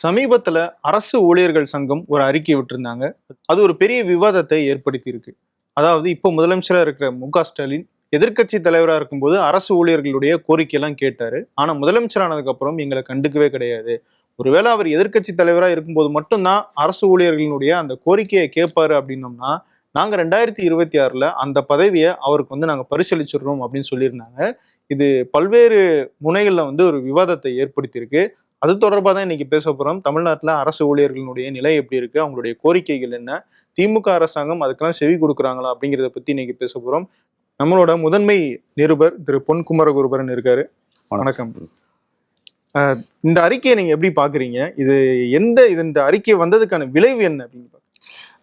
சமீபத்தில் அரசு ஊழியர்கள் சங்கம் ஒரு அறிக்கை விட்டுருந்தாங்க. அது ஒரு பெரிய விவாதத்தை ஏற்படுத்தி இருக்கு அதாவது இப்போ முதலமைச்சராக இருக்கிற மு க ஸ்டாலின் எதிர்க்கட்சி தலைவராக இருக்கும்போது அரசு ஊழியர்களுடைய கோரிக்கையெல்லாம் கேட்டார். ஆனால் முதலமைச்சர் எங்களை கண்டுக்கவே கிடையாது. ஒருவேளை அவர் எதிர்க்கட்சி தலைவராக இருக்கும்போது மட்டும்தான் அரசு ஊழியர்களுடைய அந்த கோரிக்கையை கேட்பாரு அப்படின்னோம்னா நாங்கள் ரெண்டாயிரத்தி இருபத்தி ஆறில் அந்த பதவியை அவருக்கு வந்து நாங்கள் பரிசீலிச்சிடுறோம் அப்படின்னு சொல்லியிருந்தாங்க. இது பல்வேறு முனைகளில் வந்து ஒரு விவாதத்தை ஏற்படுத்தியிருக்கு. அது தொடர்பாக தான் இன்னைக்கு பேச போறோம். தமிழ்நாட்டில் அரசு ஊழியர்களுடைய நிலை எப்படி இருக்கு? அவங்களுடைய கோரிக்கைகள் என்ன? திமுக அரசாங்கம் அதுக்கெல்லாம் செவி கொடுக்குறாங்களா அப்படிங்கிறத பத்தி இன்னைக்கு பேச போறோம். நம்மளோட முதன்மை நிருபர் திரு பொன் குமரகுருபரன் இருக்காரு. வணக்கம். இந்த அறிக்கையை நீங்க எப்படி பாக்குறீங்க? இது எந்த இது இந்த அறிக்கை வந்ததுக்கான விளைவு என்ன அப்படின்னு?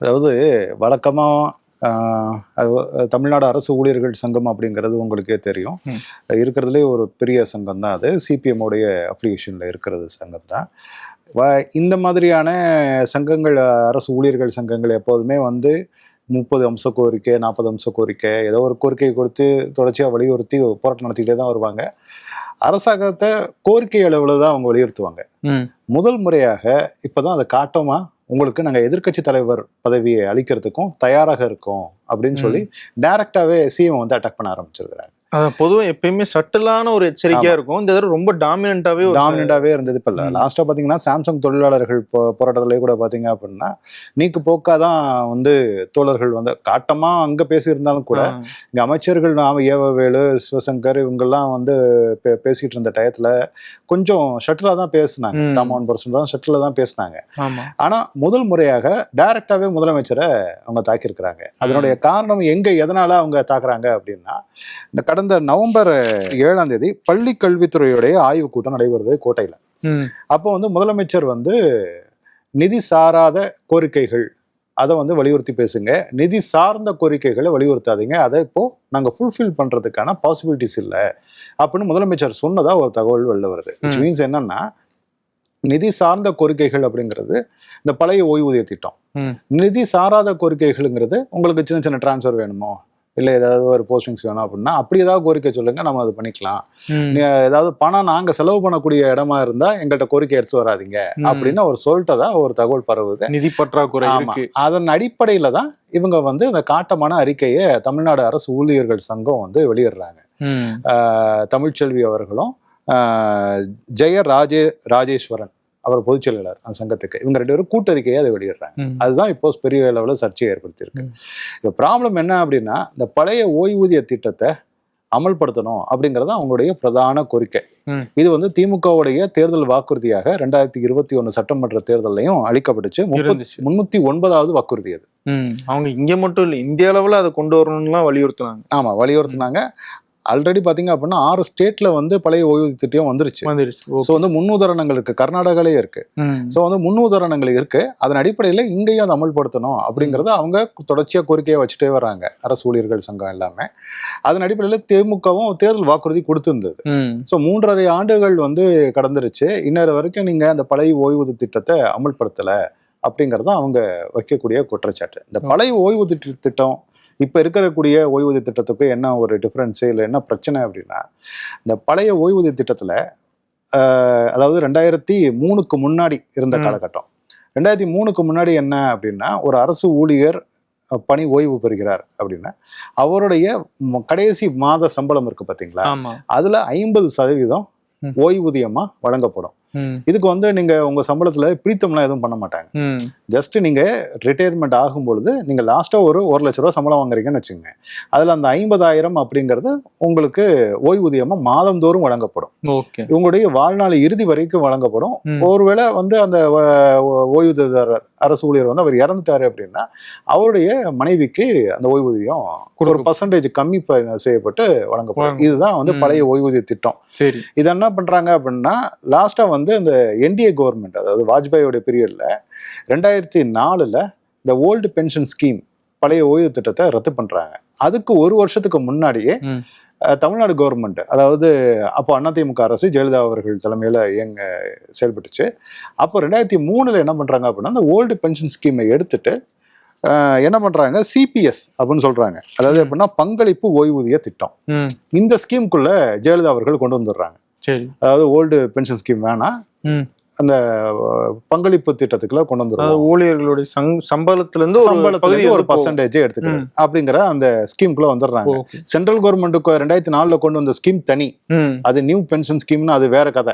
அதாவது வழக்கமாக தமிழ்நாடு அரசு ஊழியர்கள் சங்கம் அப்படிங்கிறது உங்களுக்கே தெரியும். இருக்கிறதுலே ஒரு பெரிய சங்கம் தான் அது. சிபிஎம் உடைய அப்ளிகேஷனில் இருக்கிறது சங்கம் தான். இந்த மாதிரியான சங்கங்கள் அரசு ஊழியர்கள் சங்கங்கள் எப்போதுமே வந்து முப்பது அம்ச கோரிக்கை நாற்பது அம்ச கோரிக்கை ஏதோ ஒரு கோரிக்கை கொடுத்து தொடர்ச்சியாக வலியுறுத்தி போராட்டம் நடத்திக்கிட்டே தான் வருவாங்க. அரசாங்கத்தை கோரிக்கை அளவில் தான் அவங்க வலியுறுத்துவாங்க. முதல் முறையாக இப்பதான் அதை காட்டோமா? உங்களுக்கு நாங்க எதிர்க்கட்சி தலைவர் பதவியை அளிக்கிறதுக்கும் தயாராக இருக்கோம் அப்படின்னு சொல்லி டைரக்டாவே சிஎம் வந்து அட்டாக் பண்ண ஆரம்பிச்சிருக்கிறாங்க பொதுவா எப்பயுமே சட்டிலான ஒரு எச்சரிக்கையா இருக்கும். இந்த தடவை ரொம்ப டாமினண்டாவே டாமினண்டாவே இருந்தது இப்ப. லாஸ்டா பாத்தீங்கன்னா சாம்சங் தொழிலாளர்கள் போ- போராட்டத்திலே கூட பாத்தீங்க அப்படின்னா நீக்கு போக்காதான் வந்து தோழர்கள் வந்து காட்டமா அங்க பேசியிருந்தாலும் கூட இங்க அமைச்சர்கள் நாம ஏவவேலு சிவசங்கர் இவங்கெல்லாம் வந்து பே- பேசிட்டு இருந்த டயத்துல கொஞ்சம் ஷட்டிலா தான் பேசினாங்க. தாமோன் பர்சன் தான் ஷட்டில தான் பேசினாங்க. ஆனா முதல் முறையாக டைரக்டாவே முதலமைச்சரை அவங்க தாக்கியிருக்கிறாங்க. அதனுடைய காரணம் எங்க எதனால அவங்க தாக்குறாங்க அப்படின்னா இந்த கடந்த நவம்பர் ஏழாம் தேதி பள்ளி கல்வித்துறையுடைய ஆய்வுக் கூட்டம் நடைபெறுது கோட்டையில. அப்போ வந்து முதலமைச்சர் வந்து நிதி சாராத கோரிக்கைகள் அதை வந்து வலியுறுத்தி பேசுங்க நிதி சார்ந்த கோரிக்கைகளை வலியுறுத்தாதீங்க அதை இப்போ நாங்கள் ஃபுல்ஃபில் பண்றதுக்கான பாசிபிலிட்டிஸ் இல்லை அப்படின்னு முதலமைச்சர் சொன்னதா ஒரு தகவல் வெளில வருது. மீன்ஸ் என்னன்னா நிதி சார்ந்த கோரிக்கைகள் அப்படிங்கிறது இந்த பழைய ஓய்வூதிய திட்டம். நிதி சாராத கோரிக்கைகள்ங்கிறது உங்களுக்கு சின்ன சின்ன டிரான்ஸ்ஃபர் வேணுமோ இல்லை ஏதாவது ஒரு போஸ்டிங்ஸ் வேணும் அப்படின்னா அப்படி ஏதாவது கோரிக்கை சொல்லுங்க நம்ம அது பண்ணிக்கலாம். ஏதாவது பணம் நாங்க செலவு பண்ணக்கூடிய இடமா இருந்தா எங்கள்கிட்ட கோரிக்கை எடுத்து வராதீங்க. அப்படின்னு அவர் சொல்லிட்டதா ஒரு தகவல் பரவுது. நிதி பற்றாக்குறை அதன் அடிப்படையில தான் இவங்க வந்து இந்த காட்டமான அறிக்கையை தமிழ்நாடு அரசு ஊழியர்கள் சங்கம் வந்து வெளியிடுறாங்க. தமிழ்ச்செல்வி அவர்களும் ஜெய ராஜே ராஜேஸ்வரன். அவர் பொதுச் செயலாளர் அந்த சங்கத்துக்கு இவங்க ரெண்டு பேரும் கூட்டறிக்கையை அதை வெளியிடுறாங்க. அதுதான் இப்போ பெரிய லெவலில் சர்ச்சையை ஏற்படுத்தியிருக்கு. இந்த ப்ராப்ளம் என்ன அப்படின்னா இந்த பழைய ஓய்வூதிய திட்டத்தை அமல்படுத்தணும் அப்படிங்கிறது அவங்களுடைய பிரதான கோரிக்கை. இது வந்து திமுகவுடைய தேர்தல் வாக்குறுதியாக ரெண்டாயிரத்தி இருபத்தி ஒன்று சட்டமன்ற தேர்தலையும் அளிக்கப்பட்டுச்சு. முன்னூத்தி ஒன்பதாவது வாக்குறுதி அது. அவங்க இங்க மட்டும் இல்ல இந்திய அளவுல அதை கொண்டு வரணும்லாம் வலியுறுத்தினாங்க ஆமா வலியுறுத்தினாங்க ஆல்ரெடி பாத்தீங்க அப்படின்னா ஆறு ஸ்டேட்ல வந்து பழைய ஓய்வூதிய திட்டம் வந்துருச்சு. ஸோ வந்து முன்னுதாரணங்கள் இருக்கு. கர்நாடகாலே இருக்கு. ஸோ வந்து முன்னுதாரணங்கள் இருக்கு. அதன் அடிப்படையில் இங்கேயும் அதை அமல்படுத்தணும் அப்படிங்கறத அவங்க தொடர்ச்சியா கோரிக்கையை வச்சுட்டே வராங்க அரசு ஊழியர்கள் சங்கம் எல்லாமே. அதன் அடிப்படையில் திமுகவும் தேர்தல் வாக்குறுதி கொடுத்திருந்தது. ஸோ மூன்றரை ஆண்டுகள் வந்து கடந்துருச்சு. இன்னொரு வரைக்கும் நீங்க அந்த பழைய ஓய்வூதிய திட்டத்தை அமல்படுத்தல அப்படிங்கறது அவங்க வைக்கக்கூடிய குற்றச்சாட்டு. இந்த பழைய ஓய்வூதிய தி- திட்டம் இப்ப இருக்கக்கூடிய ஓய்வூதிய திட்டத்துக்கு என்ன ஒரு டிஃபரன்ஸு இல்லை என்ன பிரச்சனை அப்படின்னா இந்த பழைய ஓய்வூதிய திட்டத்துல அதாவது ரெண்டாயிரத்தி மூணுக்கு முன்னாடி இருந்த. காலகட்டம் ரெண்டாயிரத்தி மூணுக்கு முன்னாடி என்ன அப்படின்னா ஒரு அரசு ஊழியர் பணி ஓய்வு பெறுகிறார் அப்படின்னா அவருடைய கடைசி மாத சம்பளம் இருக்கு பாத்தீங்களா ஆமா அதுல ஐம்பது சதவீதம் ம். ஓய்வூதியமா வழங்கப்படும். இதுக்கு வந்து நீங்க உங்க சம்பளத்துல பிடித்தம்லாம் எதுவும் பண்ண மாட்டாங்க. ஜஸ்ட் நீங்க ரிட்டையர்மெண்ட் ஆகும் பொழுது நீங்க லாஸ்டா ஒரு ஒரு லட்ச ரூபா சம்பளம் வாங்குறீங்கன்னு வச்சுங்க அதுல அந்த ஐம்பதாயிரம் அப்படிங்கிறது உங்களுக்கு ஓய்வூதியமா மாதந்தோறும் வழங்கப்படும் உங்களுடைய வாழ்நாள் இறுதி வரைக்கும் வழங்கப்படும். ஒருவேளை வந்து அந்த ஓய்வூதியதாரர் அரசு ஊழியர் வந்து அவர் இறந்துட்டாரு அப்படின்னா அவருடைய மனைவிக்கு அந்த ஓய்வூதியம் ஒரு. பர்சன்டேஜ் கம்மி செய்யப்பட்டு வழங்கப்படும். இதுதான் வந்து. பழைய ஓய்வூதிய திட்டம் இது என்ன பண்றாங்க அப்படின்னா லாஸ்டா வந்து இந்த என்டிஏ கவர்மெண்ட் அதாவது வாஜ்பாயோட பீரியட்ல ரெண்டாயிரத்தி நாலுல இந்த ஓல்டு பென்ஷன் ஸ்கீம் பழைய ஓய்வு திட்டத்தை ரத்து பண்றாங்க. அதுக்கு ஒரு வருஷத்துக்கு முன்னாடியே தமிழ்நாடு கவர்மெண்ட் அதாவது அப்போ அதிமுக அரசு ஜெயலலிதா அவர்கள் தலைமையில இயங்க செயல்பட்டுச்சு. அப்போ ரெண்டாயிரத்தி மூணுல என்ன பண்றாங்க அப்படின்னா அந்த ஓல்டு பென்ஷன் ஸ்கீமை எடுத்துட்டு என்ன பண்றாங்க? சிபிஎஸ் அப்படின்னு சொல்றாங்க. அதாவது எப்படின்னா பங்களிப்பு ஓய்வூதிய திட்டம். இந்த ஸ்கீமுக்குள்ள ஜெயலலிதா அவர்கள் கொண்டு வந்துடுறாங்க. சரி. அதாவது ஓல்டு பென்ஷன் ஸ்கீம் வேணாம். அந்த பங்களிப்பு திட்டத்துக்குள்ள கொண்டு வந்துருவோம். ஊழியர்களுடைய சங்- சம்பளத்துல இருந்து ஒரு. பர்சன்டேஜ் எடுத்துக்கிறது அப்படிங்கிற அந்த ஸ்கீம்குள்ள வந்துடுறாங்க. சென்ட்ரல் கவர்மெண்ட்டுக்கு ரெண்டாயிரத்தி நாலுல கொண்டு வந்த ஸ்கீம் தனி. அது நியூ பென்ஷன் ஸ்கீம்னு அது வேற கதை.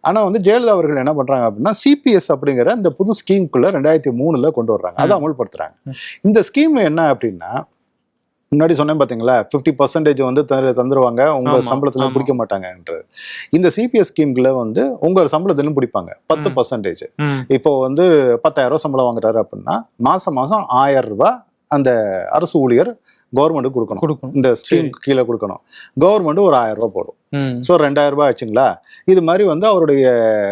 ஆனா வந்து ஜெயலலிதா அவர்கள் என்ன பண்றாங்க அப்படின்னா சிபிஎஸ் அப்படிங்கிற இந்த புது ஸ்கீம்குள்ள ரெண்டாயிரத்தி மூணுல கொண்டு வர்றாங்க. அதை அமல்படுத்துறாங்க. இந்த ஸ்கீம் என்ன அப்படின்னா முன்னாடி சொன்னேன் பாத்தீங்களா? 50% பர்சன்டேஜ் வந்து தந்து- தந்துருவாங்க. உங்க சம்பளத்துல. பிடிக்க மாட்டாங்கன்றது. இந்த சிபிஎஸ் ஸ்கீம்ல வந்து உங்க சம்பளத்திலும் பிடிப்பாங்க. பத்து. பர்சன்டேஜ். இப்போ வந்து பத்தாயிரம் ரூபாய் சம்பளம் வாங்குறாரு அப்படின்னா மாசம் மாசம் ஆயிரம் ரூபாய் அந்த அரசு ஊழியர் கவர்மெண்ட்டுக்கு கொடுக்கணும். கொடுக்கணும். இந்த ஸ்கீம் கீழே கொடுக்கணும். கவர்மெண்ட் ஒரு ஆயிரம் ரூபாய் போடும். ஸோ ரெண்டாயிரம் ரூபாய் ஆச்சுங்களா? இது மாதிரி வந்து அவருடைய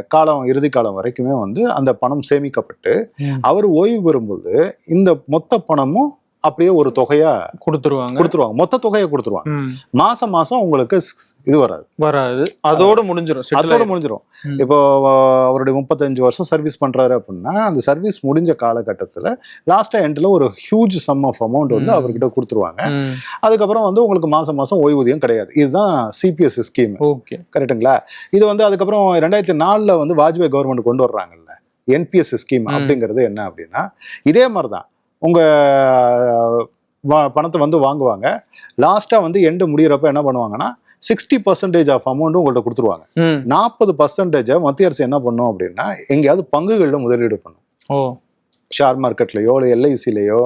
காலம் இறுதி காலம் வரைக்குமே வந்து அந்த பணம் சேமிக்கப்பட்டு. அவர் ஓய்வு பெறும்போது இந்த மொத்த பணமும் அப்படியே ஒரு தொகையா கொடுத்துருவாங்க. கொடுத்துருவாங்க. மொத்த தொகையை கொடுத்துருவாங்க. மாசம் மாசம் உங்களுக்கு இது வராது. வராது. அதோட முடிஞ்சிடும் அதோட. முடிஞ்சிடும். இப்போ அவருடைய முப்பத்தஞ்சு வருஷம் சர்வீஸ் பண்றாரு அப்படின்னா அந்த சர்வீஸ் முடிஞ்ச காலகட்டத்துல லாஸ்டா எண்ட்ல ஒரு ஹியூஜ் சம் ஆஃப் அமௌண்ட் வந்து. அவர்கிட்ட கொடுத்துருவாங்க. அதுக்கப்புறம் வந்து உங்களுக்கு மாசம் மாசம் ஓய்வூதியம் கிடையாது. இதுதான் சிபிஎஸ் ஸ்கீம் ஓகே. கரெக்ட்டுங்களா? இது வந்து அதுக்கப்புறம் ரெண்டாயிரத்தி நாலுல வந்து வாஜ்பாய் கவர்மெண்ட் கொண்டு வர்றாங்கல்ல. NPS scheme. அப்படிங்கிறது என்ன அப்படின்னா இதே மாதிரி தான் உங்க அஹ், வா- பணத்தை வந்து வாங்குவாங்க. லாஸ்டா வந்து எண்டு முடியிறப்ப என்ன பண்ணுவாங்கன்னா சிக்ஸ்டி பர்சன்டேஜ் ஆஃப் அமௌண்ட்டும் உங்கள்ட்ட கொடுத்துருவாங்க. நாற்பது பர்சன்டேஜை மத்திய அரசு என்ன பண்ணும் அப்படின்னா எங்கேயாவது பங்குகளில் முதலீடு பண்ணும். ஓ. ஷேர் மார்க்கெட்லயோ இல்லை எல்ஐசிலையோ.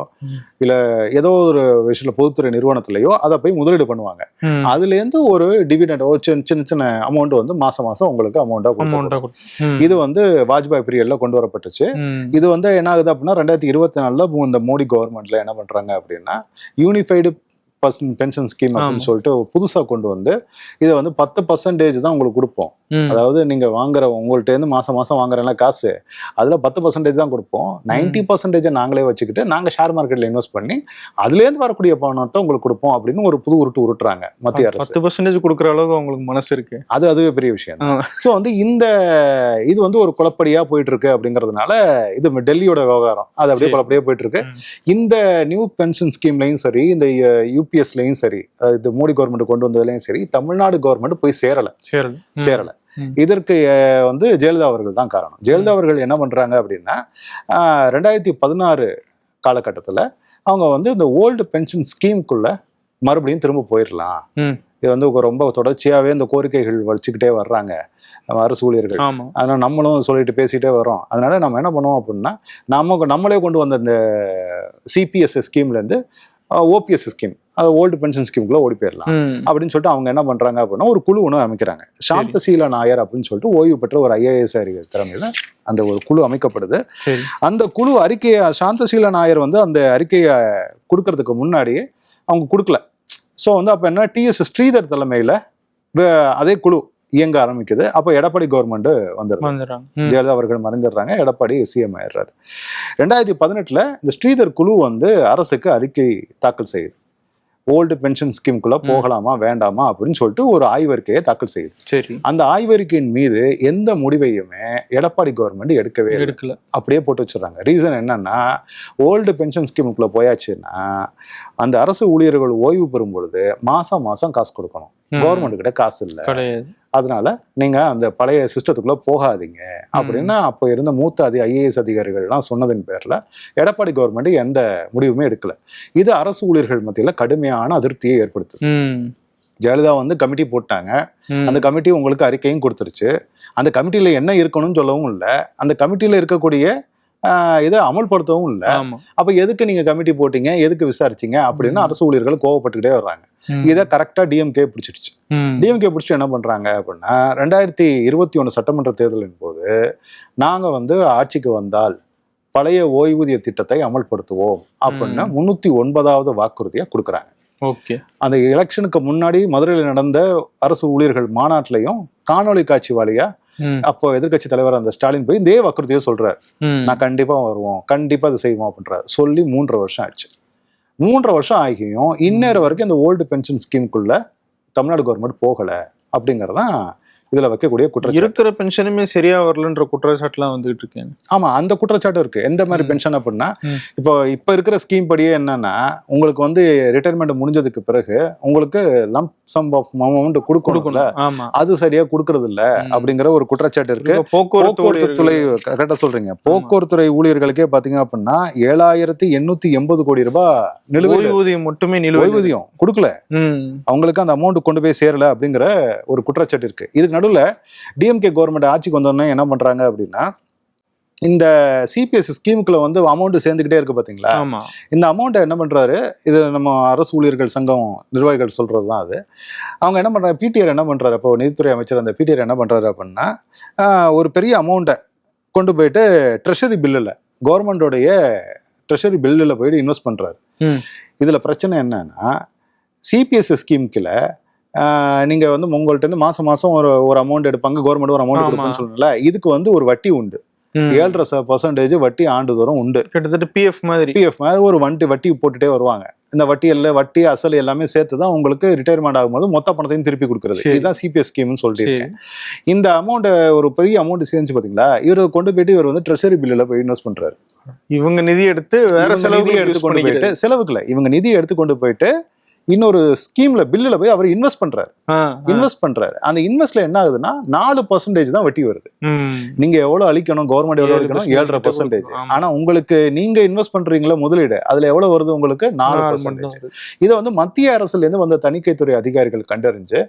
இல்ல ஏதோ ஒரு விஷயத்துல பொதுத்துறை நிறுவனத்திலயோ அதை போய் முதலீடு பண்ணுவாங்க. ம், அதுல இருந்து ஒரு டிவிடெண்ட் சின்ன சின்ன சின்ன அமௌண்ட் வந்து மாசம் மாசம் உங்களுக்கு அமௌண்டா கொடுக்கும் இது வந்து வாஜ்பாய் பீரியட்ல கொண்டு வரப்பட்டுச்சு. இது வந்து என்ன ஆகுது அப்படின்னா ரெண்டாயிரத்தி இருபத்தி நாலுல இந்த மோடி கவர்மெண்ட்ல என்ன பண்றாங்க அப்படின்னா யூனிஃபைடு பென்ஷன் ஸ்கீம் அப்படின்னு. சொல்லிட்டு புதுசா கொண்டு வந்து இதை வந்து பத்து பர்சன்டேஜ் தான் உங்களுக்கு கொடுப்போம். அதாவது நீங்க வாங்குற உங்கள்ட்ட இருந்து மாசம் மாசம் வாங்குறல காசு அதுல பத்து பர்சன்டேஜ் தான் கொடுப்போம். நைன்டி பர்சன்டேஜ் நாங்களே வச்சுக்கிட்டு நாங்க ஷேர் மார்க்கெட்ல இன்வெஸ்ட் பண்ணி அதுல இருந்து வரக்கூடிய பணத்தை உங்களுக்கு கொடுப்போம் அப்படின்னு ஒரு புது உருட்டு உருட்டுறாங்க மத்திய அரசு. பத்து பர்சன்டேஜ் கொடுக்குற அளவுக்கு அவங்களுக்கு மனசு இருக்கு. அது அதுவே பெரிய விஷயம். ஸோ வந்து இந்த இது வந்து ஒரு குழப்படியா போயிட்டு இருக்கு அப்படிங்கிறதுனால இது டெல்லியோட விவகாரம். அது அப்படியே. குழப்படியா போயிட்டு இருக்கு. இந்த நியூ பென்ஷன் ஸ்கீம்லையும் சரி இந்த யூபிஎஸ்லையும் சரி இது மோடி கவர்மெண்ட் கொண்டு வந்ததுலையும் சரி தமிழ்நாடு கவர்மெண்ட் போய் சேரல. சேரல. ம். இதற்கு வந்து ஜெயலலிதா அவர்கள் தான் காரணம். ஜெயலலிதா அவர்கள் என்ன பண்றாங்க அப்படின்னா ரெண்டாயிரத்தி பதினாறு காலகட்டத்துல அவங்க வந்து இந்த ஓல்டு பென்ஷன் ஸ்கீமுக்குள்ள மறுபடியும் திரும்ப போயிடலாம். இது வந்து ரொம்ப தொடர்ச்சியாவே இந்த கோரிக்கைகள் வச்சுக்கிட்டே வர்றாங்க அரசு ஊழியர்கள். அதனால நம்மளும் சொல்லிட்டு பேசிட்டே வரோம் அதனால நம்ம என்ன பண்ணுவோம் அப்படின்னா நம்ம நம்மளே கொண்டு வந்த இந்த சிபிஎஸ் ஸ்கீம்ல இருந்து ஓபிஎஸ் ஸ்கீம் அது ஓல்டு பென்ஷன் ஸ்கீமுக்குள்ள ஓடி போயிடலாம் அப்படின்னு சொல்லிட்டு அவங்க என்ன பண்றாங்க அப்படின்னா ஒரு குழு ஒன்று அமைக்கிறாங்க. சாந்தசீல நாயர் அப்படின்னு சொல்லிட்டு ஓய்வு பெற்ற ஒரு ஐஏஎஸ் அறிஞர் திறமையில அந்த ஒரு குழு அமைக்கப்படுது. அந்த குழு அறிக்கையை சாந்தசீல நாயர் வந்து அந்த அறிக்கையை கொடுக்கறதுக்கு முன்னாடியே அவங்க கொடுக்கல. ஸோ வந்து அப்போ என்ன டிஎஸ் ஸ்ரீதர் தலைமையில அதே குழு இயங்க ஆரம்பிக்குது. அப்போ எடப்பாடி கவர்மெண்ட் வந்துடுறாங்க. ஜெயலலிதா அவர்கள் மறைஞ்சிடுறாங்க எடப்பாடி சிஎம் ஆயிடுறாரு. ரெண்டாயிரத்தி பதினெட்டுல இந்த ஸ்ரீதர் குழு வந்து அரசுக்கு அறிக்கை தாக்கல் செய்யுது. ஓல்டு பென்ஷன் ஸ்கீமுக்குள்ள போகலாமா வேண்டாமா அப்படின்னு சொல்லிட்டு ஒரு ஆய்வறிக்கையை தாக்கல் செய்யுது. சரி. அந்த ஆய்வறிக்கையின் மீது எந்த முடிவையுமே எடப்பாடி கவர்மெண்ட் எடுக்கவே எடுக்கல. அப்படியே போட்டு வச்சிடுறாங்க. ரீசன் என்னன்னா ஓல்டு பென்ஷன் ஸ்கீமுக்குள்ள போயாச்சுன்னா அந்த அரசு ஊழியர்கள் ஓய்வு பெறும் பொழுது மாசம் மாசம் காசு கொடுக்கணும். கவர்மெண்ட் கிட்ட காசு இல்லை. அதனால நீங்க அந்த பழைய சிஸ்டத்துக்குள்ள போகாதீங்க. அப்படின்னு அப்போ இருந்த மூத்த அதி ஐஏஎஸ் அதிகாரிகள்லாம் சொன்னதின் பேர்ல எடப்பாடி கவர்மெண்ட் எந்த முடிவுமே எடுக்கல. இது அரசு ஊழியர்கள் மத்தியில கடுமையான அதிருப்தியை ஏற்படுத்துது. ம், ஜெயலலிதா வந்து கமிட்டி போட்டாங்க. அந்த கமிட்டி உங்களுக்கு அறிக்கையும் கொடுத்துருச்சு. அந்த கமிட்டியில என்ன இருக்கணும்னு சொல்லவும் இல்லை. அந்த கமிட்டியில இருக்கக்கூடிய இதை அமல்படுத்தவும் இல்லை. அப்ப எதுக்கு நீங்க கமிட்டி போட்டீங்க? எதுக்கு விசாரிச்சீங்க? அப்படின்னு. அரசு ஊழியர்கள் கோவப்பட்டுக்கிட்டே வர்றாங்க. இதை கரெக்டா டிஎம்கே பிடிச்சிடுச்சு. ம், டிஎம்கே பிடிச்சி என்ன பண்றாங்க அப்படின்னா ரெண்டாயிரத்தி இருபத்தி ஒன்று சட்டமன்ற தேர்தலின் போது நாங்க வந்து ஆட்சிக்கு வந்தால் பழைய ஓய்வூதிய திட்டத்தை அமல்படுத்துவோம் அப்படின்னு. முன்னூத்தி ஒன்பதாவது வாக்குறுதியை கொடுக்குறாங்க. ஓகே. அந்த எலெக்ஷனுக்கு முன்னாடி மதுரையில் நடந்த அரசு ஊழியர்கள் மாநாட்டிலையும் காணொளி காட்சி வழியா ம், அப்போ எதிர்க்கட்சி தலைவர் அந்த ஸ்டாலின் போய் இதே வாக்குறுதியை சொல்றாரு. நான் கண்டிப்பா வருவோம் கண்டிப்பா அதை செய்வோம் அப்படின்றாரு. சொல்லி மூன்றரை வருஷம் ஆயிடுச்சு. மூன்றரை வருஷம் ஆகியும் இந்நேரம் வரைக்கும் இந்த ஓல்டு பென்ஷன் ஸ்கீமுக்குள்ள தமிழ்நாடு கவர்மெண்ட் போகல அப்படிங்கறதான் இதுல வைக்கக்கூடிய குற்றச்சாட்டு. இருக்கிற பென்ஷனுமே சரியா வரலன்ற குற்றச்சாட்டுலாம் வந்துகிட்டு இருக்கேன் ஆமா அந்த குற்றச்சாட்டு இருக்கு. எந்த மாதிரி. பென்ஷன் அப்படின்னா. இப்போ இப்ப இருக்கிற ஸ்கீம் படியே என்னன்னா உங்களுக்கு வந்து ரிட்டையர்மெண்ட் முடிஞ்சதுக்கு பிறகு உங்களுக்கு லம்ப் சம் ஆஃப் அமௌண்ட் கொடுக்கணும்ல. அது சரியா கொடுக்கறது இல்ல. அப்படிங்கிற ஒரு குற்றச்சாட்டு இருக்கு. போக்குவரத்து துறை கரெக்டா சொல்றீங்க. போக்குவரத்து துறை ஊழியர்களுக்கே பாத்தீங்க அப்படின்னா ஏழாயிரத்தி எண்ணூத்தி எண்பது கோடி ரூபாய் நிலுவையில் ஓய்வூதியம் மட்டுமே நிலுவை ஓய்வூதியம் கொடுக்கல. அவங்களுக்கு அந்த அமௌண்ட் கொண்டு போய் சேரல அப்படிங்கிற ஒரு குற்றச்சாட்டு இருக்கு. இதுக்கு நடுவுல டிஎம்கே கவர்மெண்ட் ஆட்சிக்கு வந்தோடனே என்ன பண்றாங்க அப்படின்னா இந்த சிபிஎஸ் ஸ்கீமுக்குள்ள வந்து அமௌண்ட் சேர்ந்துக்கிட்டே இருக்கு பாத்தீங்களா? ஆமா. இந்த அமௌண்ட்டை என்ன பண்றாரு? இது நம்ம அரசு ஊழியர்கள் சங்கம் நிர்வாகிகள் சொல்றது தான் அது. அவங்க என்ன பண்றாங்க? பிடிஆர் என்ன பண்றாரு? அப்போ நிதித்துறை அமைச்சர் அந்த பிடிஆர் என்ன பண்றாரு அப்படின்னா ஒரு பெரிய அமௌண்ட்டை கொண்டு போயிட்டு ட்ரெஷரி பில்லில் கவர்மெண்டோடைய ட்ரெஷரி பில்லில் போயிட்டு இன்வெஸ்ட் பண்றாரு. ம். இதுல பிரச்சனை என்னன்னா சிபிஎஸ் ஸ்கீமுக்குல நீங்க வந்து உங்கள்ட்ட இருந்து மாசம் மாசம் ஒரு ஒரு அமௌண்ட் எடுப்பாங்க. கவர்மெண்ட் ஒரு அமௌண்ட். கொடுக்குன்னு சொல்லல இதுக்கு வந்து ஒரு வட்டி உண்டு. ஏழரை பர்சன்டேஜ் வட்டி ஆண்டுதோறும் உண்டு. கிட்டத்தட்ட பிஎஃப் மாதிரி. பிஎஃப் மாதிரி ஒரு வண்டி வட்டி போட்டுட்டே வருவாங்க. இந்த வட்டி எல்லாம் வட்டி அசல் எல்லாமே சேர்த்து தான் உங்களுக்கு ரிட்டையர்மெண்ட் ஆகும்போது மொத்த பணத்தையும் திருப்பி கொடுக்குறது. இதுதான் சிபிஎஸ் ஸ்கீம்னு சொல்லிட்டு இந்த அமௌண்ட் ஒரு பெரிய அமௌண்ட் சேர்ந்து பாத்தீங்களா? இவர் கொண்டு போயிட்டு இவர் வந்து ட்ரெஷரி பில்லில் போய் இன்வெஸ்ட் பண்றாரு. இவங்க நிதி எடுத்து வேற செலவு எடுத்து கொண்டு போயிட்டு செலவுக்குல இவங்க நிதியை எடுத்து கொண்டு போயிட்டு இன்னொரு ஸ்கீம்ல பில்லுல போய் அவர் இன்வெஸ்ட் பண்றாரு. இன்வெஸ்ட் பண்றாரு. அந்த இன்வெஸ்ட்ல என்ன ஆகுதுன்னா நாலு பர்சன்டேஜ் தான் வட்டி வருது. நீங்க எவ்வளவு அளிக்கணும் கவர்மெண்ட் எவ்வளவு percentage. ஏழரை பர்சன்டேஜ். ஆனா உங்களுக்கு நீங்க இன்வெஸ்ட் பண்றீங்களா முதலீடு? அதுல எவ்வளவு வருது உங்களுக்கு? நாலு பர்சன்டேஜ் இதை வந்து மத்திய அரசுல இருந்து வந்த தணிக்கைத்துறை அதிகாரிகள் கண்டறிஞ்சு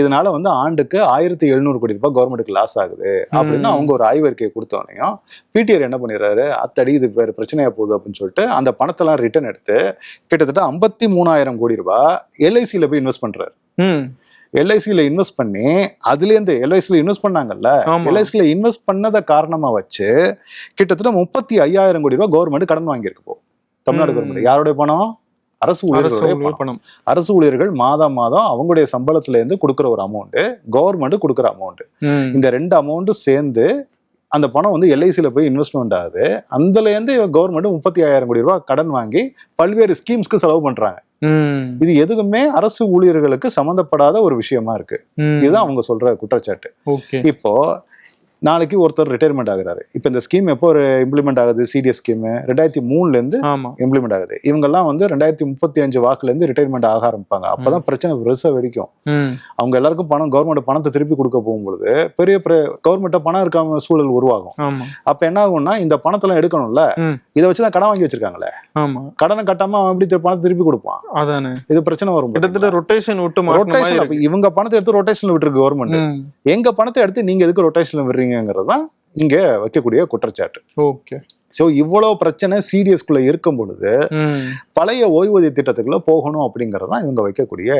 இதனால வந்து ஆண்டுக்கு ஆயிரத்தி எழுநூறு கோடி ரூபாய் கவர்மெண்ட்டுக்கு லாஸ் ஆகுது. அப்படின்னு. அவங்க ஒரு ஆய்வறிக்கையை கொடுத்தோனையும் பிடிஆர் என்ன பண்ணிடுறாரு? அத்தடி இது வேற பிரச்சனையா போகுது அப்படின்னு சொல்லிட்டு அந்த பணத்தெல்லாம் ரிட்டர்ன் எடுத்து கிட்டத்தட்ட ஐம்பத்தி மூணாயிரம் கோடி ரூபாய் எல்ஐசியில போய் இன்வெஸ்ட் பண்றாரு. எல்ஐசியில இன்வெஸ்ட் பண்ணி அதுலேருந்து எல்ஐசியில இன்வெஸ்ட் பண்ணாங்கல்ல. எல்ஐசியில இன்வெஸ்ட் பண்ணதை காரணமா வச்சு கிட்டத்தட்ட முப்பத்தி ஐயாயிரம் கோடி ரூபாய் கவர்மெண்ட் கடன் வாங்கியிருக்கு இப்போ. தமிழ்நாடு. கவர்மெண்ட் யாருடைய பணம்? அரசு ஊழியர்களுடைய ஊழியர் பணம். அரசு ஊழியர்கள் மாதம் மாதம் அவங்களுடைய சம்பளத்துல இருந்து கொடுக்குற ஒரு அமௌண்ட் கவர்மெண்ட் கொடுக்குற அமௌண்ட். இந்த ரெண்டு அமௌண்ட்டும் சேர்ந்து அந்த பணம் வந்து எல்ஐசியில் போய் இன்வெஸ்ட்மெண்ட் ஆகுது. அதுலேருந்து கவர்மெண்ட் முப்பத்தி ஐயாயிரம் கோடி ரூபாய் கடன் வாங்கி பல்வேறு ஸ்கீம்ஸ்க்கு செலவு பண்றாங்க. ம். இது எதுவுமே அரசு ஊழியர்களுக்கு சம்மந்தப்படாத ஒரு விஷயமா இருக்கு. இதுதான் அவங்க சொல்ற குற்றச்சாட்டு. இப்போ நாளைக்கு ஒருத்தர் ரிட்டையர்மெண்ட் ஆகுறாரு. இப்போ இந்த ஸ்கீம் எப்போ இம்ப்ளிமெண்ட் ஆகுது? சிடிஎஸ் ஸ்கீம் ரெண்டாயிரத்தி மூணுல இருந்து ஆமா. இம்ப்ளிமெண்ட் ஆகுது. இவங்கெல்லாம் வந்து ரெண்டாயிரத்தி முப்பத்தி அஞ்சு வாக்குல இருந்து ரிட்டையர்மெண்ட் ஆக ஆரம்பிப்பாங்க. அப்பதான் பிரச்சனை பெருசா வெடிக்கும். அவங்க எல்லாருக்கும் பணம் கவர்மெண்ட் பணத்தை திருப்பி கொடுக்க போகும்பொழுது பெரிய கவர்மெண்ட்ட பணம் இருக்காம சூழல் உருவாகும். அப்ப என்ன ஆகும்னா இந்த பணத்தெல்லாம் எடுக்கணும்ல. இதை வச்சுதான் கடன் வாங்கி வச்சிருக்காங்களே? கடனை கட்டாம அவன் எப்படி பணத்தை திருப்பி கொடுப்பான்? அதானே. இது பிரச்சனை வரும் கிட்டத்தட்ட ரொட்டேஷன் விட்டு ரொட்டேஷன். இவங்க பணத்தை எடுத்து ரொட்டேஷன்ல விட்டுருக்கு கவர்மெண்ட். எங்க பணத்தை எடுத்து நீங்க எதுக்கு ரொட்டேஷன்ல விடுறீங்கிறது தான் இங்க வைக்கக்கூடிய குற்றச்சாட்டு ஓகே ஸோ இவ்வளவு பிரச்சனை சீரியஸ்குள்ள இருக்கும் பொழுது. பழைய ஓய்வூதிய திட்டத்துக்குள்ள போகணும் அப்படிங்கிறது தான் இவங்க வைக்கக்கூடிய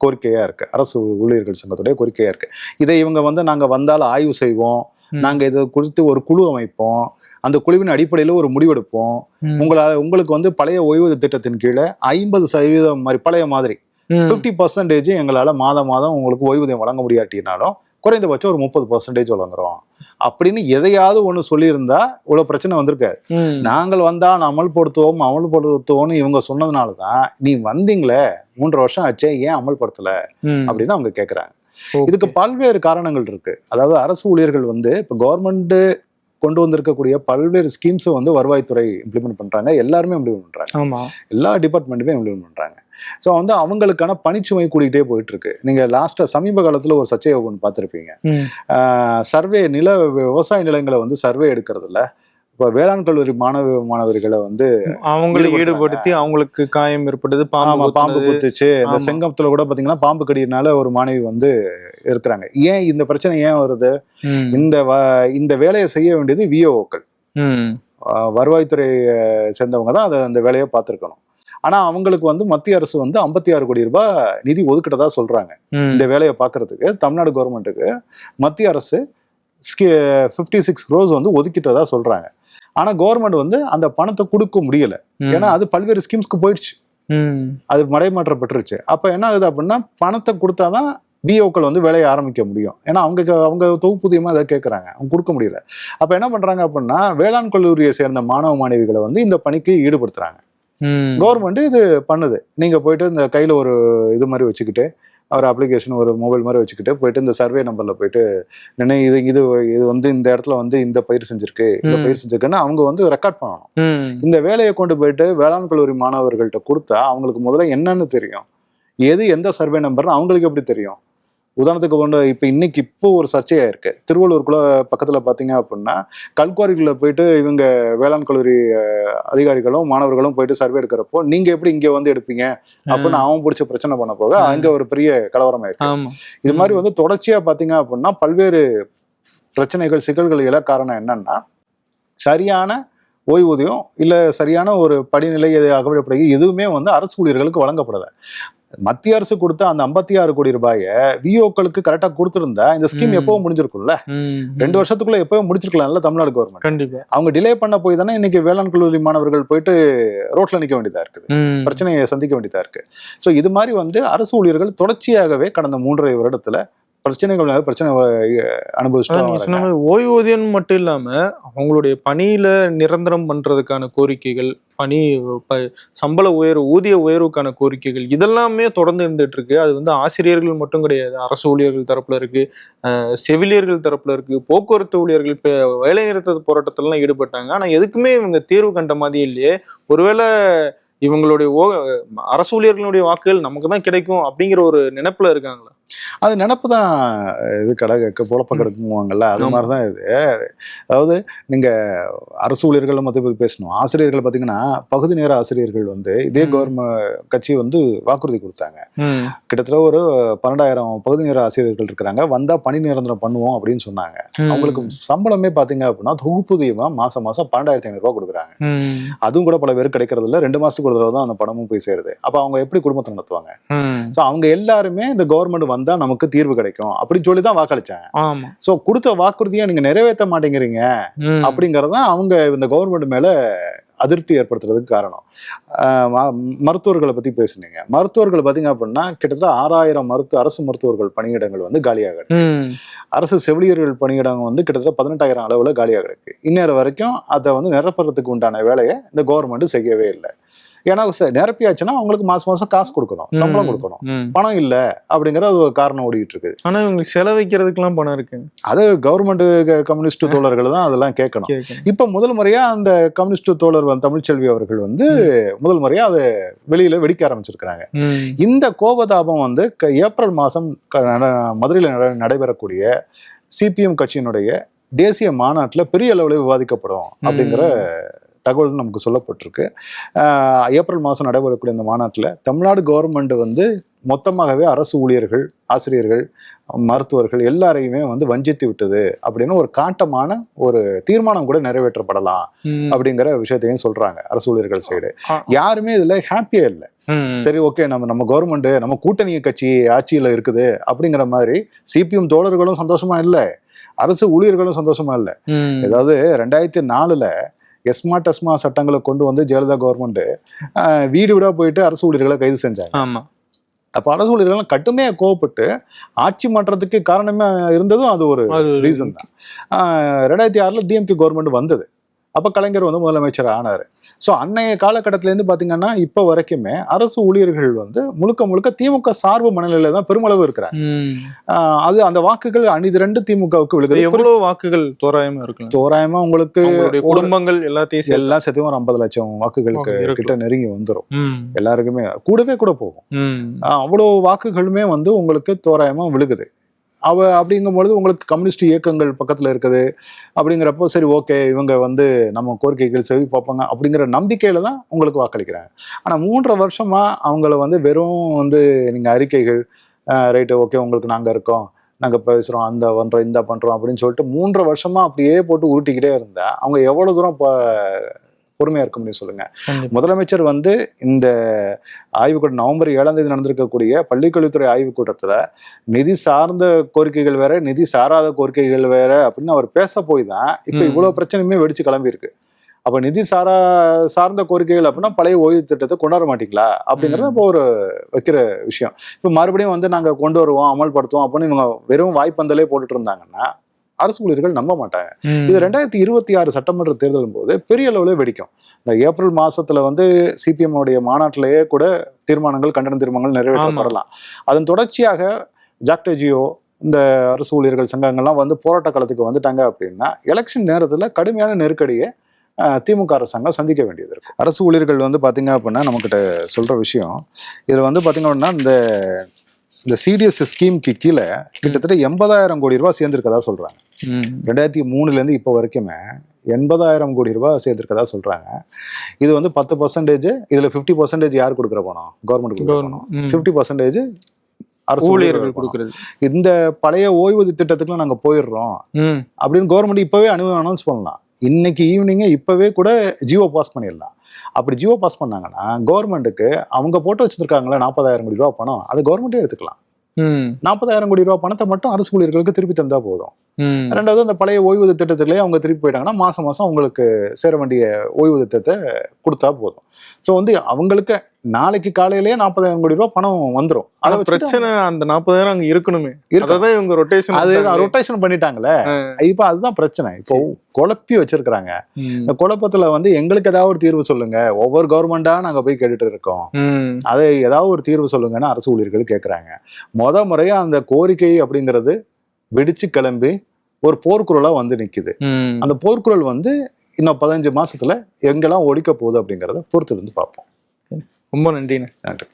கோரிக்கையா இருக்கு அரசு ஊழியர்கள் சங்கத்துடைய கோரிக்கையா இருக்கு இதை இவங்க வந்து நாங்க வந்தால் ஆய்வு செய்வோம் ம். நாங்க இது குறித்து ஒரு குழு அமைப்போம் அந்த குழுவின் அடிப்படையில் ஒரு முடிவெடுப்போம். உங்களால உங்களுக்கு வந்து பழைய ஓய்வூதிய திட்டத்தின் கீழே ஐம்பது சதவீதம் மாதிரி பழைய மாதிரி. ஃபிஃப்டி பர்சன்டேஜ் எங்களால மாதம் மாதம் உங்களுக்கு ஓய்வூதியம் வழங்க முடியாட்டினாலும் குறைந்தபட்சம் ஒரு முப்பது பர்சன்டேஜ் வழங்குறோம் அப்படின்னு எதையாவது ஒன்று சொல்லியிருந்தா இவ்வளோ பிரச்சனை வந்திருக்காது. நாங்கள் வந்தால் அமல்படுத்துவோம் அமல்படுத்துவோம்னு இவங்க சொன்னதுனால தான் நீ வந்தீங்களே மூன்று வருஷம் ஆச்சே ஏன் அமல்படுத்தல. அப்படின்னு அவங்க கேட்குறாங்க. இதுக்கு பல்வேறு காரணங்கள் இருக்கு அதாவது அரசு ஊழியர்கள் வந்து இப்போ கவர்மெண்ட் கொண்டு வந்திருக்கக்கூடிய பல்வேறு ஸ்கீம்ஸை வந்து வருவாய்த்துறை இம்ப்ளிமெண்ட் பண்றாங்க. எல்லாருமே இம்ப்ளிமெண்ட் பண்றாங்க. ஆமா. எல்லா டிபார்ட்மெண்ட்டுமே இம்ப்ளிமெண்ட் பண்றாங்க. ஸோ வந்து அவங்களுக்கான பணிச்சுமை கூட்டிகிட்டே போயிட்டு இருக்கு நீங்க லாஸ்டா சமீப காலத்துல ஒரு சர்ச்சையை ஒன்று பார்த்துருப்பீங்க. சர்வே நில விவசாய நிலங்களை வந்து சர்வே எடுக்கிறதுல இப்போ வேளாண் கல்லூரி மாணவ மாணவர்களை வந்து அவங்களை. ஈடுபடுத்தி அவங்களுக்கு காயம் ஏற்பட்டது பாம்பு பாம்பு. குத்துச்சு இந்த. செங்கத்துல கூட பாத்தீங்கன்னா பாம்பு கடினால ஒரு மாணவி வந்து இருக்கிறாங்க ஏன் இந்த பிரச்சனை ஏன் வருது. இந்த இந்த வேலையை செய்ய வேண்டியது விஓக்கள். வருவாய்த்துறை சேர்ந்தவங்க தான் அதை அந்த வேலையை பார்த்துருக்கணும் ஆனா அவங்களுக்கு வந்து மத்திய அரசு வந்து ஐம்பத்தி ஆறு கோடி ரூபாய் நிதி ஒதுக்கிட்டதா சொல்றாங்க. இந்த வேலையை பார்க்கறதுக்கு தமிழ்நாடு கவர்மெண்ட்டுக்கு மத்திய அரசு ஃபிஃப்டி சிக்ஸ் க்ரோஸ் வந்து ஒதுக்கிட்டதா சொல்றாங்க ஆனா கவர்மெண்ட் வந்து அந்த பணத்தை கொடுக்க முடியல. ஏன்னா அது பல்வேறு ஸ்கீம்ஸ்க்கு போயிடுச்சு. அது மடைமாற்றப்பட்டுருச்சு. அப்ப என்ன ஆகுது அப்படின்னா பணத்தை கொடுத்தாதான் பிஓக்கள் வந்து வேலையை ஆரம்பிக்க முடியும். ஏன்னா அவங்க அவங்க தொகுப்புதியமா அதை கேட்குறாங்க அவங்க கொடுக்க முடியல. அப்ப என்ன பண்றாங்க அப்படின்னா வேளாண் கல்லூரியை சேர்ந்த மாணவ மாணவிகளை வந்து இந்த பணிக்கு ஈடுபடுத்துறாங்க. கவர்மெண்ட் இது பண்ணுது. நீங்க போயிட்டு இந்த கையில ஒரு இது மாதிரி வச்சுக்கிட்டு ஒரு அப்ளிகேஷன் ஒரு மொபைல் மாதிரி வச்சுக்கிட்டு போயிட்டு இந்த சர்வே நம்பர்ல போயிட்டு நினை இது இது இது வந்து இந்த இடத்துல வந்து இந்த பயிர் செஞ்சிருக்கு இந்த. பயிர் செஞ்சிருக்குன்னு அவங்க வந்து ரெக்கார்ட் பண்ணணும். இந்த வேலையை கொண்டு போயிட்டு வேளாண் கல்லூரி மாணவர்கள்ட்ட கொடுத்தா அவங்களுக்கு முதல்ல என்னன்னு தெரியும் எது எந்த சர்வே நம்பர்னு அவங்களுக்கு எப்படி தெரியும் உதாரணத்துக்கு கொண்டு இப்போ இன்னைக்கு இப்போ ஒரு சர்ச்சையா இருக்கு. திருவள்ளூருக்குள்ள பக்கத்துல பாத்தீங்க அப்படின்னா கல்குவாரிக்குள்ள போயிட்டு இவங்க வேளாண் கல்லூரி அதிகாரிகளும் மாணவர்களும் போயிட்டு சர்வே எடுக்கிறப்போ நீங்க எப்படி இங்க வந்து எடுப்பீங்க? அப்படின்னு அவன் பிடிச்ச பிரச்சனை பண்ண போக. அங்க ஒரு பெரிய கலவரம் இருக்கு. இது மாதிரி வந்து தொடர்ச்சியா பாத்தீங்க அப்படின்னா பல்வேறு பிரச்சனைகள் சிக்கல்கள் எல்லாம் காரணம் என்னன்னா சரியான ஓய்வூதியம் இல்ல சரியான ஒரு படிநிலை அகவிடப்படுகை எதுவுமே வந்து அரசு ஊழியர்களுக்கு வழங்கப்படல. மத்திய அரசு கொடுத்த அந்த ஐம்பத்தி ஆறு கோடி ரூபாயை விஓக்களுக்கு கரெக்டா கொடுத்திருந்தா இந்த ஸ்கீம். எப்பவும் முடிஞ்சிருக்கும்ல. ரெண்டு வருஷத்துக்குள்ள எப்பவும் முடிச்சிருக்கலாம்ல தமிழ்நாடு கவர்மெண்ட் கண்டிப்பா அவங்க டிலே பண்ண போய் தானே இன்னைக்கு வேளாண் கல்லூரி மாணவர்கள் போயிட்டு ரோட்ல நிக்க வேண்டியதா இருக்குது. பிரச்சனையை சந்திக்க வேண்டியதா இருக்கு ஸோ இது மாதிரி வந்து அரசு ஊழியர்கள் தொடர்ச்சியாகவே கடந்த மூன்றரை வருடத்துல பிரச்சனைகள் பிரச்சனை மாதிரி ஓய்வூதியம் மட்டும் இல்லாம அவங்களுடைய பணியில நிரந்தரம் பண்றதுக்கான கோரிக்கைகள் பணி ப- சம்பள உயர்வு ஊதிய உயர்வுக்கான கோரிக்கைகள் இதெல்லாமே தொடர்ந்து இருந்துட்டு இருக்கு அது வந்து ஆசிரியர்கள் மட்டும் கிடையாது அரசு ஊழியர்கள் தரப்புல இருக்கு செவிலியர்கள் தரப்புல இருக்கு போக்குவரத்து ஊழியர்கள் இப்ப வேலை நிறுத்த போராட்டத்துல எல்லாம் ஈடுபட்டாங்க. ஆனா எதுக்குமே இவங்க தீர்வு கண்ட மாதிரி இல்லையே. ஒருவேளை இவங்களுடைய ஓ அரசு ஊழியர்களுடைய வாக்குகள் நமக்கு தான் கிடைக்கும் அப்படிங்கிற ஒரு நினைப்புல இருக்காங்களா? அது நினப்பு தான் இது கடை பொழப்ப. கிடக்குவாங்கல்ல அது. மாதிரி தான் இது அதாவது நீங்க அரசு ஊழியர்கள் மத்திய பத்தி பேசணும் ஆசிரியர்கள் பார்த்தீங்கன்னா பகுதி நேர ஆசிரியர்கள் வந்து இதே. கவர்மெண்ட் கட்சி வந்து வாக்குறுதி கொடுத்தாங்க. கிட்டத்தட்ட ஒரு பன்னெண்டாயிரம் பகுதி நேர ஆசிரியர்கள் இருக்கிறாங்க வந்தா பணி நிரந்தரம் பண்ணுவோம் அப்படின்னு சொன்னாங்க. அவங்களுக்கு சம்பளமே பாத்தீங்க அப்படின்னா தொகுப்புதியமா மாசம் மாசம் பன்னெண்டாயிரத்தி ஐநூறு ரூபாய் கொடுக்குறாங்க. அதுவும் கூட பல பேர் கிடைக்கிறது இல்ல ரெண்டு மாசத்துக்கு ஒரு தடவை தான் அந்த பணமும் போய் சேருது அப்ப அவங்க எப்படி குடும்பத்தை நடத்துவாங்க. சோ அவங்க எல்லாருமே இந்த கவர்மெண்ட் வந்தா நமக்கு தீர்வு கிடைக்கும். அப்படின்னு சொல்லி தான் வாக்களிச்சாங்க ஆமா. சோ கொடுத்த வாக்குறுதியை நீங்க நிறைவேற்ற மாட்டேங்கிறீங்க. அப்படிங்கறது அவங்க இந்த கவர்மெண்ட் மேல அதிருப்தி ஏற்படுத்துறதுக்கு காரணம். மருத்துவர்களை பத்தி பேசுனீங்க. மருத்துவர்கள் பாத்தீங்க அப்படின்னா கிட்டத்தட்ட ஆறாயிரம் மருத்துவ அரசு மருத்துவர்கள் பணியிடங்கள் வந்து காலியாக. அரசு செவிலியர்கள் பணியிடம் வந்து கிட்டத்தட்ட பதினெட்டாயிரம் அளவுல காலியாக கிடக்கு இந்நேரம் வரைக்கும் அதை வந்து நிரப்புறதுக்கு உண்டான வேலையை இந்த கவர்மெண்ட் செய்யவே இல்லை. ஏன்னா நிரப்பியாச்சுன்னா அவங்களுக்கு மாசம் மாசம் காசு கொடுக்கணும் சம்பளம். கொடுக்கணும். பணம் இல்ல அப்படிங்கிற அது ஒரு காரணம் ஓடிட்டு இருக்கு ஆனா இவங்களுக்கு செலவைக்கிறதுக்கெல்லாம் பணம் இருக்கு அது கவர்மெண்ட் கம்யூனிஸ்ட் தோழர்கள் தான் அதெல்லாம் கேட்கணும். இப்ப முதல் முறையா அந்த கம்யூனிஸ்ட் தோழர் வந்து தமிழ்ச்செல்வி அவர்கள் வந்து முதல் முறையா அதை வெளியில வெடிக்க ஆரம்பிச்சிருக்கிறாங்க. இந்த கோபதாபம் வந்து ஏப்ரல் மாதம் மதுரையில் நட நடைபெறக்கூடிய சிபிஎம் கட்சியினுடைய தேசிய மாநாட்டில் பெரிய அளவில் விவாதிக்கப்படும் அப்படிங்கிற தகவல் நமக்கு சொல்லப்பட்டிருக்கு ஏப்ரல் மாதம் நடைபெறக்கூடிய இந்த மாநாட்டில் தமிழ்நாடு கவர்மெண்ட் வந்து மொத்தமாகவே அரசு ஊழியர்கள் ஆசிரியர்கள் மருத்துவர்கள் எல்லாரையுமே வந்து வஞ்சித்து விட்டது அப்படின்னு ஒரு காட்டமான ஒரு தீர்மானம் கூட நிறைவேற்றப்படலாம். அப்படிங்கிற விஷயத்தையும் சொல்றாங்க அரசு ஊழியர்கள் சைடு. யாருமே இதுல ஹாப்பியா இல்லை. சரி ஓகே நம்ம நம்ம கவர்மெண்ட் நம்ம கூட்டணி கட்சி ஆட்சியில இருக்குது அப்படிங்கிற மாதிரி சிபிஎம் தோழர்களும் சந்தோஷமா இல்லை அரசு ஊழியர்களும் சந்தோஷமா இல்லை. ஏதாவது ரெண்டாயிரத்தி நாலுல எஸ்மா டெஸ்மா சட்டங்களை கொண்டு வந்து ஜெயலலிதா கவர்மெண்ட் வீடு வீடா போயிட்டு அரசு ஊழியர்களை கைது செஞ்சாங்க ஆமா. அப்ப அரசு ஊழியர்கள் கட்டுமையா கோவப்பட்டு ஆட்சி மாற்றத்துக்கு காரணமே இருந்ததும் அது ஒரு ரீசன் தான். ஆஹ் ரெண்டாயிரத்தி ஆறுல டிஎம்கே கவர்மெண்ட் வந்தது. அப்ப கலைஞர் வந்து முதலமைச்சர் ஆனாரு ஸோ அன்னைய காலகட்டத்துல இருந்து பாத்தீங்கன்னா இப்ப வரைக்குமே அரசு ஊழியர்கள் வந்து முழுக்க முழுக்க திமுக சார்பு மனநிலையில தான் பெருமளவு. ஆஹ் அது அந்த வாக்குகள் அணிது ரெண்டு திமுகவுக்கு விழுகுது எவ்வளவு வாக்குகள் தோராயமா இருக்கலாம் தோராயமா உங்களுக்கு குடும்பங்கள் எல்லாத்தையும். எல்லாம் சேர்த்து ஒரு ஐம்பது லட்சம் வாக்குகளுக்கு. கிட்ட நெருங்கி வந்துரும் ம். எல்லாருக்குமே கூடவே கூட போகும் அவ்வளவு வாக்குகளுமே வந்து உங்களுக்கு தோராயமா விழுகுது அவ அப்படிங்கும் பொழுது உங்களுக்கு கம்யூனிஸ்ட் இயக்கங்கள் பக்கத்தில் இருக்குது. அப்படிங்கிறப்போ சரி ஓகே இவங்க வந்து நம்ம கோரிக்கைகள் செவி பார்ப்பாங்க அப்படிங்கிற நம்பிக்கையில தான் உங்களுக்கு வாக்களிக்கிறாங்க. ஆனால் மூன்றரை வருஷமாக அவங்கள வந்து வெறும் வந்து நீங்கள் அறிக்கைகள் ரைட்டு ஓகே உங்களுக்கு நாங்கள் இருக்கோம் நாங்கள் பேசுகிறோம் அந்த பண்ணுறோம் இந்த பண்ணுறோம் அப்படின்னு சொல்லிட்டு மூன்றரை வருஷமாக அப்படியே போட்டு உருட்டிக்கிட்டே இருந்தால் அவங்க எவ்வளோ தூரம் ப- பொறுமையா இருக்க முடியும் சொல்லுங்க கண்டிப்பா. முதலமைச்சர் வந்து இந்த ஆய்வுக்கூட்டம் நவம்பர் ஏழாம் தேதி நடந்திருக்கக்கூடிய பள்ளிக்கல்வித்துறை ஆய்வுக் கூட்டத்துல நிதி சார்ந்த கோரிக்கைகள் வேற நிதி சாராத கோரிக்கைகள் வேற அப்படின்னு அவர் பேச போய் தான் இப்ப ம். இவ்வளவு பிரச்சனையுமே வெடிச்சு கிளம்பி இருக்கு அப்ப நிதி சாரா சார்ந்த கோரிக்கைகள் அப்படின்னா பழைய ஓய்வு திட்டத்தை கொண்டாட மாட்டீங்களா அப்படிங்கறது. இப்போ ஒரு வைக்கிற விஷயம் இப்ப மறுபடியும் வந்து நாங்க கொண்டு வருவோம் அமல்படுத்துவோம் அப்படின்னு இவங்க வெறும் வாய்ப்பந்தலே போட்டுட்டு இருந்தாங்கன்னா அரசு ஊழியர்கள் நம்ப மாட்டாங்க. இது ரெண்டாயிரத்தி இருபத்தி ஆறு சட்டமன்ற தேர்தலும் போது பெரிய அளவில் வெடிக்கும். இந்த ஏப்ரல் மாசத்துல வந்து சிபிஎம் உடைய மாநாட்டிலேயே கூட தீர்மானங்கள் கண்டன தீர்மானங்கள் நிறைவேற்றப்படலாம். அதன் தொடர்ச்சியாக ஜாக்டோஜியோ இந்த அரசு ஊழியர்கள் சங்கங்கள்லாம் வந்து போராட்ட களத்துக்கு வந்துட்டாங்க அப்படின்னா எலெக்ஷன் நேரத்துல கடுமையான நெருக்கடியை திமுக அரசாங்கம் சந்திக்க வேண்டியது இருக்கு அரசு ஊழியர்கள் வந்து பாத்தீங்க அப்படின்னா நம்மக்கிட்ட சொல்ற விஷயம் இதுல வந்து பாத்தீங்க அப்படின்னா இந்த இந்த சிடிஎஸ் ஸ்கீமுக்கு கீழே கிட்டத்தட்ட எண்பதாயிரம் கோடி ரூபாய் சேர்ந்திருக்கதா சொல்றாங்க. ரெண்டாயிரத்தி மூணுலேருந்து இப்போ வரைக்குமே எண்பதாயிரம் கோடி ரூபாய் சேர்த்துருக்கதா சொல்றாங்க. இது வந்து பத்து பர்சன்டேஜ் இதுல ஃபிஃப்டி பர்சன்டேஜ் யார் கொடுக்குற பணம்? கவர்மெண்ட் கொடுக்குற பணம். ஃபிஃப்டி பர்சன்டேஜ் அரசு ஊழியர்கள் கொடுக்கறது. இந்த பழைய ஓய்வூதிய திட்டத்துக்குலாம் நாங்க போயிடுறோம். அப்படின்னு கவர்மெண்ட் இப்பவே அனுமதி அனௌன்ஸ் பண்ணலாம். இன்னைக்கு ஈவினிங்கே இப்பவே கூட ஜியோ பாஸ் பண்ணிடலாம். அப்படி ஜியோ பாஸ் பண்ணாங்கன்னா கவர்மெண்ட்டுக்கு அவங்க போட்டு வச்சிருக்காங்களே நாற்பதாயிரம் கோடி ரூபா பணம் அதை கவர்மெண்ட்டே எடுத்துக்கலாம். நாற்பதாயிரம் கோடி ரூபா பணத்தை மட்டும் அரசு ஊழியர்களுக்கு திருப்பி தந்தா போதும். ரெண்டாவது அந்த பழைய ஓய்வூதிய திட்டத்திலேயே அவங்க திருப்பி போயிட்டாங்கன்னா மாசம் மாசம் அவங்களுக்கு சேர வேண்டிய ஓய்வூதியத்தை கொடுத்தா போதும். ஸோ வந்து அவங்களுக்கு நாளைக்கு காலையிலேயே நாற்பதாயிரம் கோடி ரூபாய் பணம் வந்துடும் அதை பிரச்சனை அந்த நாற்பதாயிரம் அங்க இருக்கணுமே. இருக்கு அததான் இவங்க ரொட்டேஷன் அது ரொட்டேஷன் பண்ணிட்டாங்களே. இப்போ அதுதான் பிரச்சனை. இப்போ குழப்பி வச்சிருக்கிறாங்க. இந்த குழப்பத்துல வந்து எங்களுக்கு ஏதாவது ஒரு தீர்வு சொல்லுங்க. ஒவ்வொரு கவர்மெண்டா நாங்க போய் கேட்டுட்டு இருக்கோம். அதை ஏதாவது ஒரு தீர்வு சொல்லுங்கன்னு அரசு ஊழியர்கள் கேட்குறாங்க முத முறையா அந்த கோரிக்கை அப்படிங்கிறது வெடிச்சு கிளம்பி ஒரு போர்க்குரலா வந்து நிக்குது. அந்த போர்க்குரல் வந்து இன்னும் பதினஞ்சு மாசத்துல எங்கெல்லாம் ஒழிக்க போகுது அப்படிங்கிறத பொறுத்து இருந்து பார்ப்போம். ரொம்ப நன்றிண்ணே. நன்றி.